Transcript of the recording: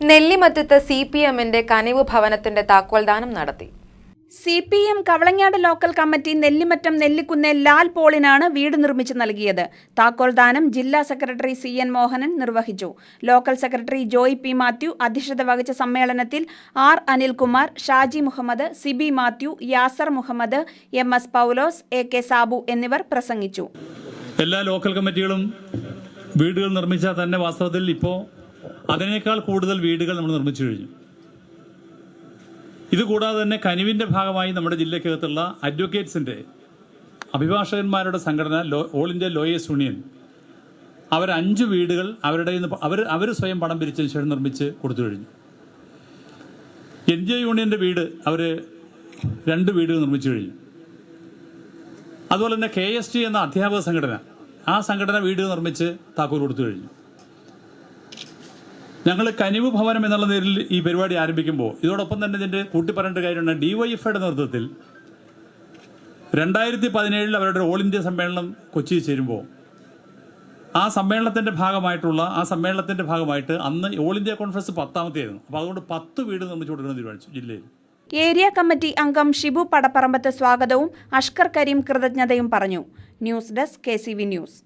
നെല്ലിമറ്റത്ത് C P എമ്മിന്റെ കനിവ് ഭവനത്തിന്റെ താക്കോൽദാനം നടത്തി. C P M Kavalangad local committee Nellimattom Nellikunnu Lal പോളിനാണ് വീട് നിർമ്മിച്ചു നൽകിയത്. താക്കോൽദാനം ജില്ലാ സെക്രട്ടറി സി എൻ മോഹനൻ നിർവഹിച്ചു. Local secretary Joy P Mathew അധ്യക്ഷത വഹിച്ച സമ്മേളനത്തിൽ R Anilkumar Shaji Muhammad Siby Mathew Yasar Muhammad M S Paulose A K Sabu എന്നിവർ പ്രസംഗിച്ചു. എല്ലാ ലോക്കൽ കമ്മിറ്റികളും വീടുകൾ നിർമ്മിച്ച തന്നെ വാസ്തവത്തിൽ ഇപ്പോൾ അതിനേക്കാൾ കൂടുതൽ വീടുകൾ നമ്മൾ നിർമ്മിച്ചു കഴിഞ്ഞു. ഇതുകൂടാതെ തന്നെ കനിവിന്റെ ഭാഗമായി നമ്മുടെ ജില്ലയ്ക്കകത്തുള്ള അഡ്വക്കേറ്റ്സിന്റെ അഭിഭാഷകന്മാരുടെ സംഘടന law all India lawyers union അവർ അഞ്ച് വീടുകൾ അവരുടെ അവർ അവർ സ്വയം പണം പിരിച്ചതിന് ശേഷം നിർമ്മിച്ച് കൊടുത്തു കഴിഞ്ഞു. എൻ ജി യൂണിയന്റെ വീട് അവർ രണ്ട് വീടുകൾ നിർമ്മിച്ചു കഴിഞ്ഞു. അതുപോലെ തന്നെ കെ എസ് ടി എന്ന അധ്യാപക സംഘടന ആ സംഘടന വീട് നിർമ്മിച്ച് താക്കോൽ കൊടുത്തു കഴിഞ്ഞു. ഞങ്ങൾ കനിവ് ഭവനം എന്നുള്ള പേരിൽ ഈ പരിപാടി ആരംഭിക്കുമ്പോൾ ഇതോടൊപ്പം തന്നെ ഇതിന്റെ കൂട്ടിപ്പറയേണ്ട കാര്യമാണ് ഡിവൈഎഫ്ഐയുടെ നേതൃത്വത്തിൽ രണ്ടായിരത്തി പതിനേഴിൽ അവരുടെ ഓൾ ഇന്ത്യ സമ്മേളനം കൊച്ചിയിൽ ചേരുമ്പോൾ ആ സമ്മേളനത്തിന്റെ ഭാഗമായിട്ടുള്ള ആ സമ്മേളനത്തിന്റെ ഭാഗമായിട്ട് അന്ന് ഓൾ ഇന്ത്യ കോൺഫറൻസ് പത്താമത്തെയായിരുന്നു. അപ്പോൾ അതുകൊണ്ട് പത്ത് വീട് നിർമ്മിച്ചു കൊടുക്കണം തീരുമാനിച്ചു ജില്ലയിൽ. ഏരിയ കമ്മിറ്റി അംഗം ഷിബു പടപ്പറമ്പത്ത് സ്വാഗതവും അഷ്കർ കരീം കൃതജ്ഞതയും പറഞ്ഞു. News desk K news.